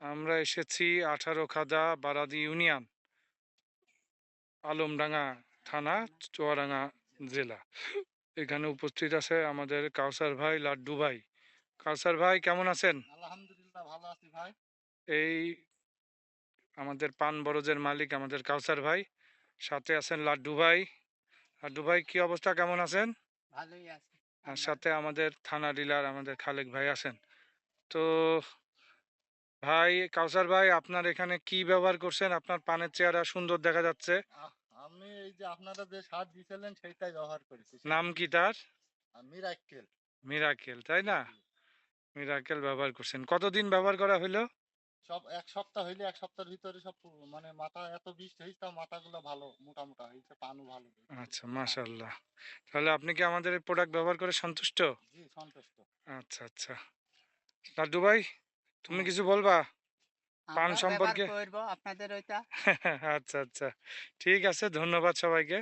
আমরা এসেছি আঠারো খাদা বারাদি ইউনিয়ন আলমডাঙ্গা থানা চুয়াডাঙ্গা জেলা। এখানে উপস্থিত আছে আমাদের কাউসার ভাই লাড্ডু ভাই। কাউসার ভাই কেমন আছেন? আলহামদুলিল্লাহ ভালো আছি ভাই। এই আমাদের পান বরজের মালিক আমাদের কাউসার ভাই সাথে আছেন লাড্ডু ভাই। লাড্ডু ভাই কি অবস্থা? কেমন আছেন? ভালোই আছি। আর সাথে আমাদের থানা ডিলার আমাদের খালেক ভাই আছেন। তো ভাই কাউসার ভাই আপনার এখানে কি ব্যবহার করছেন? আপনার পানের চেহারা সুন্দর দেখা যাচ্ছে। আমি এই যে আপনারা যে সার দিয়েছিলেন সেটাই ব্যবহার করেছি নাম কি তার? মিরাক্কেল। মিরাকেল তাই না? মিরাকেল ব্যবহার করছেন। কতদিন ব্যবহার করা হলো সব এক সপ্তাহ হইলে এক সপ্তাহের ভিতরে সব মানে মাথা এত বিষ হয়েছে তাও মাথাগুলো ভালো মোটা মোটা হয়েছে পানও ভালো। আচ্ছা মাশাল্লাহ তাহলে আপনি কি আমাদের এই প্রোডাক্ট ব্যবহার করে সন্তুষ্ট? জি সন্তুষ্ট। আচ্ছা আচ্ছা। লাড্ডু ভাই? তুমি কিছু বলবা? পান সম্পর্কে? আপনাদের ওইটা। আচ্ছা আচ্ছা। ঠিক আছে ধন্যবাদ সবাইকে।